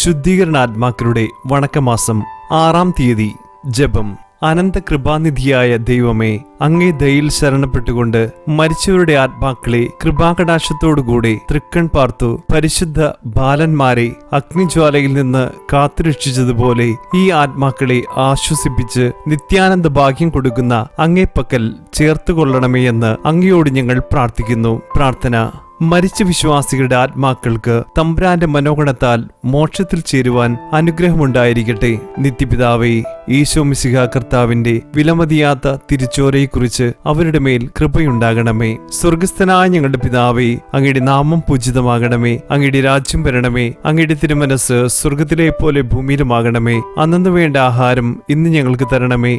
ശുദ്ധീകരണാത്മാക്കളുടെ വണക്കമാസം ആറാം തീയതി ജപം. അനന്ത കൃപാനിധിയായ ദൈവമേ അങ്ങേ ദയിൽ ശരണപ്പെട്ടുകൊണ്ട് മരിച്ചവരുടെ ആത്മാക്കളെ കൃപാകടാശത്തോടുകൂടെ തൃക്കൺ പാർത്തു പരിശുദ്ധ ബാലന്മാരെ അഗ്നിജ്വാലയിൽ നിന്ന് കാത്തുരക്ഷിച്ചതുപോലെ ഈ ആത്മാക്കളെ ആശ്വസിപ്പിച്ച് നിത്യാനന്ദ ഭാഗ്യം കൊടുക്കുന്ന അങ്ങേപ്പക്കൽ ചേർത്തുകൊള്ളണമേ എന്ന് അങ്ങയോട് ഞങ്ങൾ പ്രാർത്ഥിക്കുന്നു. പ്രാർത്ഥന. മരിച്ച വിശ്വാസികളുടെ ആത്മാക്കൾക്ക് തമ്പ്രാന്റെ മനോഗണത്താൽ മോക്ഷത്തിൽ ചേരുവാൻ അനുഗ്രഹമുണ്ടായിരിക്കട്ടെ. നിത്യപിതാവേ ഈശോ മിശിഹ കർത്താവിന്റെ വിലമതിയാത്ത തിരിച്ചോരയെക്കുറിച്ച് അവരുടെ മേൽ കൃപയുണ്ടാകണമേ. സ്വർഗസ്ഥനായ ഞങ്ങളുടെ പിതാവേ അങ്ങയുടെ നാമം പൂജിതമാകണമേ. അങ്ങയുടെ രാജ്യം വരണമേ. അങ്ങയുടെ തിരുമനസ് സ്വർഗത്തിലെ പോലെ ഭൂമിയിലുമാകണമേ. അന്നു വേണ്ട ആഹാരം ഇന്ന് ഞങ്ങൾക്ക് തരണമേ.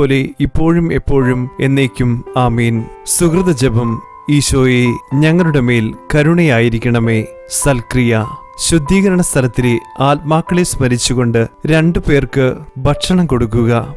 പോലെ ഇപ്പോഴും എപ്പോഴും എന്നേക്കും ആമീൻ. സുഹൃത ജപം ഈശോയെ ഞങ്ങളുടെ മേൽ കരുണയായിരിക്കണമേ. സൽക്രിയ. ശുദ്ധീകരണ സ്ഥലത്തിലെ ആത്മാക്കളെ സ്മരിച്ചുകൊണ്ട് രണ്ടു പേർക്ക് ഭക്ഷണം കൊടുക്കുക.